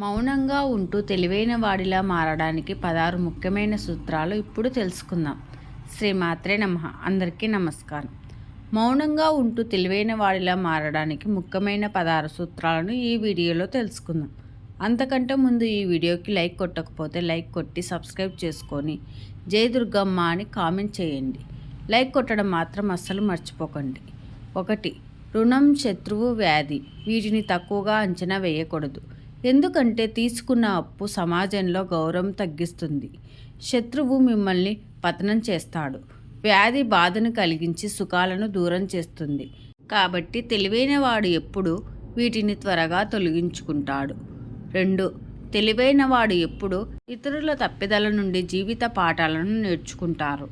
మౌనంగా ఉంటూ తెలివైన వాడిలా మారడానికి పదహారు ముఖ్యమైన సూత్రాలు ఇప్పుడు తెలుసుకుందాం. శ్రీమాత్రే నమ. అందరికీ నమస్కారం. మౌనంగా ఉంటూ తెలివైన వాడిలా మారడానికి ముఖ్యమైన పదహారు సూత్రాలను ఈ వీడియోలో తెలుసుకుందాం. అంతకంటే ముందు ఈ వీడియోకి లైక్ కొట్టకపోతే లైక్ కొట్టి సబ్స్క్రైబ్ చేసుకొని జై దుర్గమ్మ అని కామెంట్ చేయండి. లైక్ కొట్టడం మాత్రం అస్సలు మర్చిపోకండి. ఒకటి రుణం శత్రువు వ్యాధి వీటిని తక్కువగా అంచనా వేయకూడదు. ఎందుకంటే తీసుకున్న అప్పు సమాజంలో గౌరవం తగ్గిస్తుంది. శత్రువు మిమ్మల్ని పతనం చేస్తాడు. వ్యాధి బాధను కలిగించి సుఖాలను దూరం చేస్తుంది. కాబట్టి తెలివైన వాడు ఎప్పుడు వీటిని త్వరగా తొలగించుకుంటాడు. రెండు తెలివైన వాడు ఎప్పుడు ఇతరుల తప్పిదల నుండి జీవిత పాఠాలను నేర్చుకుంటారు.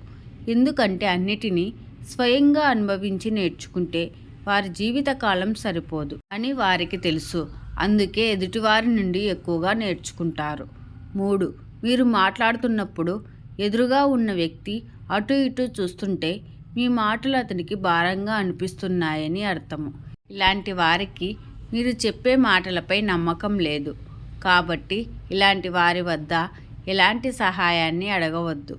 ఎందుకంటే అన్నిటినీ స్వయంగా అనుభవించి నేర్చుకుంటే వారి జీవితకాలం సరిపోదు అని వారికి తెలుసు. అందుకే ఎదుటివారి నుండి ఎక్కువగా నేర్చుకుంటారు. మూడు మీరు మాట్లాడుతున్నప్పుడు ఎదురుగా ఉన్న వ్యక్తి అటు ఇటు చూస్తుంటే మీ మాటలు అతనికి భారంగా అనిపిస్తున్నాయని అర్థము. ఇలాంటి వారికి మీరు చెప్పే మాటలపై నమ్మకం లేదు. కాబట్టి ఇలాంటి వారి వద్ద ఎలాంటి సహాయాన్ని అడగవద్దు.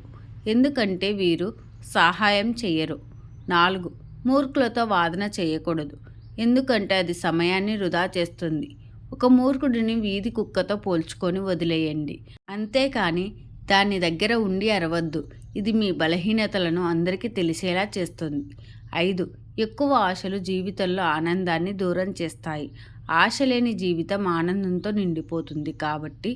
ఎందుకంటే వీరు సహాయం చెయ్యరు. నాలుగు మూర్ఖులతో వాదన చేయకూడదు. ఎందుకంటే అది సమయాన్ని వృధా చేస్తుంది. ఒక మూర్ఖుడిని వీధి కుక్కతో పోల్చుకొని వదిలేయండి. అంతేకాని దాని దగ్గర ఉండి అరవద్దు. ఇది మీ బలహీనతలను అందరికీ తెలిసేలా చేస్తుంది. ఐదు. ఎక్కువ ఆశలు జీవితంలో ఆనందాన్ని దూరం చేస్తాయి. ఆశ లేని జీవితం ఆనందంతో నిండిపోతుంది కాబట్టి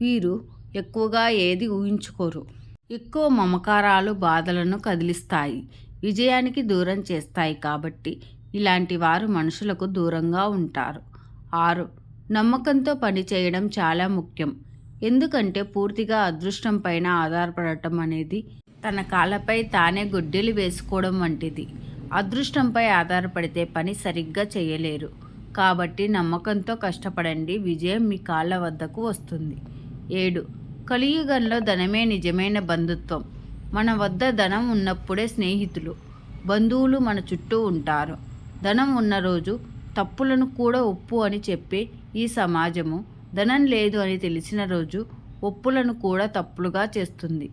వీరు ఎక్కువగా ఏది ఊహించుకోరు. ఎక్కువ మమకారాలు బాధలను కదిలిస్తాయి. విజయానికి దూరం చేస్తాయి కాబట్టి ఇలాంటి వారు మనుషులకు దూరంగా ఉంటారు. ఆరు నమ్మకంతో పనిచేయడం చాలా ముఖ్యం. ఎందుకంటే పూర్తిగా అదృష్టం పైన ఆధారపడటం అనేది తన కాళ్ళపై తానే గొడ్డెలు వేసుకోవడం వంటిది. అదృష్టంపై ఆధారపడితే పని సరిగ్గా చేయలేరు. కాబట్టి నమ్మకంతో కష్టపడండి విజయం మీ కాళ్ళ వద్దకు వస్తుంది. ఏడు కలియుగంలో ధనమే నిజమైన బంధుత్వం. మన వద్ద ధనం ఉన్నప్పుడే స్నేహితులు బంధువులు మన చుట్టూ ఉంటారు. ధనం ఉన్న రోజు తప్పులను కూడా ఒప్పు అని చెప్పే ఈ సమాజము ధనం లేదు అని తెలిసిన రోజు ఒప్పులను కూడా తప్పులుగా చేస్తుంది.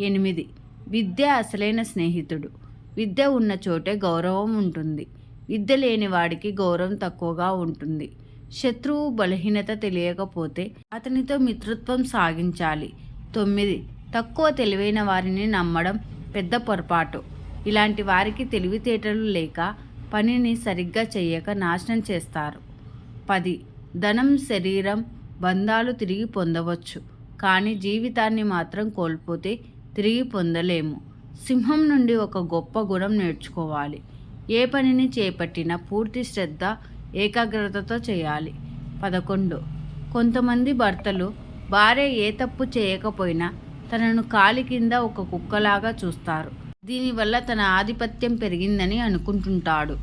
ఎనిమిది. విద్య అసలైన స్నేహితుడు. విద్య ఉన్న చోటే గౌరవం ఉంటుంది. విద్య లేని వాడికి గౌరవం తక్కువగా ఉంటుంది. శత్రువు బలహీనత తెలియకపోతే అతనితో మిత్రత్వం సాగించాలి. తొమ్మిది. తక్కువ తెలివైన వారిని నమ్మడం పెద్ద పొరపాటు. ఇలాంటి వారికి తెలివితేటలు లేక పనిని సరిగ్గా చేయక నాశనం చేస్తారు. పది. ధనం శరీరం బంధాలు తిరిగి పొందవచ్చు. కానీ జీవితాన్ని మాత్రం కోల్పోతే తిరిగి పొందలేము. సింహం నుండి ఒక గొప్ప గుణం నేర్చుకోవాలి. ఏ పనిని చేపట్టినా పూర్తి శ్రద్ధ ఏకాగ్రతతో చేయాలి. పదకొండు. కొంతమంది భర్తలు భార్య ఏ తప్పు చేయకపోయినా తనను కాలి కింద ఒక కుక్కలాగా చూస్తారు. దీనివల్ల తన ఆధిపత్యం పెరిగిందని అనుకుంటుంటాడు.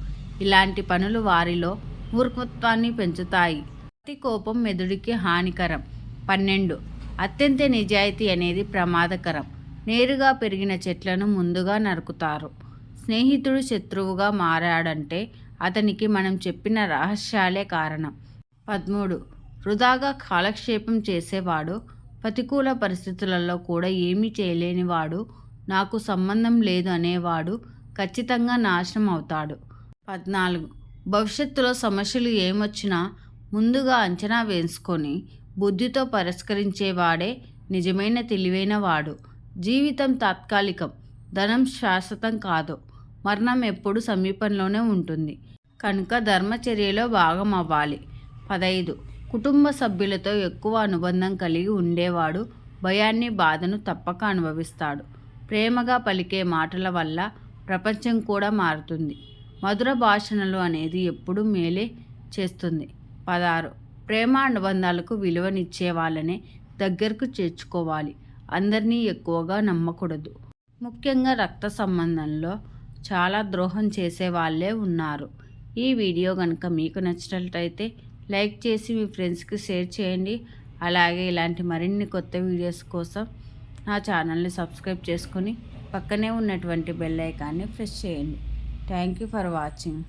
ఇలాంటి పనులు వారిలో మూర్ఖత్వాన్ని పెంచుతాయి. అతి కోపం మెదుడికి హానికరం. పన్నెండు. అత్యంత నిజాయితీ అనేది ప్రమాదకరం. నేరుగా పెరిగిన చెట్లను ముందుగా నరుకుతారు. స్నేహితుడు శత్రువుగా మారాడంటే అతనికి మనం చెప్పిన రహస్యాలే కారణం. పదమూడు. వృధాగా కాలక్షేపం చేసేవాడు ప్రతికూల పరిస్థితులలో కూడా ఏమీ చేయలేనివాడు నాకు సంబంధం లేదు అనేవాడు ఖచ్చితంగా నాశనం అవుతాడు. పద్నాలుగు. భవిష్యత్తులో సమస్యలు ఏమొచ్చినా ముందుగా అంచనా వేసుకొని బుద్ధితో పరిష్కరించేవాడే నిజమైన తెలివైన వాడు జీవితం తాత్కాలికం ధనం శాశ్వతం కాదు. మరణం ఎప్పుడు సమీపంలోనే ఉంటుంది. కనుక ధర్మచర్యలో భాగం అవ్వాలి పదైదు. కుటుంబ సభ్యులతో ఎక్కువ అనుబంధం కలిగి ఉండేవాడు. భయాన్ని బాధను తప్పక అనుభవిస్తాడు. ప్రేమగా పలికే మాటల వల్ల ప్రపంచం కూడా మారుతుంది. మధుర భాషణలు అనేది ఎప్పుడూ మేలే చేస్తుంది. పదారు ప్రేమ అనుబంధాలకు విలువనిచ్చే వాళ్ళనే దగ్గరకు చేర్చుకోవాలి. అందరినీ ఎక్కువగా నమ్మకూడదు. ముఖ్యంగా రక్త సంబంధంలో చాలా ద్రోహం చేసే వాళ్ళే ఉన్నారు. ఈ వీడియో కనుక మీకు నచ్చినట్లయితే లైక్ చేసి మీ ఫ్రెండ్స్కి షేర్ చేయండి. అలాగే ఇలాంటి మరిన్ని కొత్త వీడియోస్ కోసం నా ఛానల్ని సబ్స్క్రైబ్ చేసుకొని పక్కనే ఉన్నటువంటి బెల్ ఐకాన్ని ప్రెస్ చేయండి. Thank you for watching.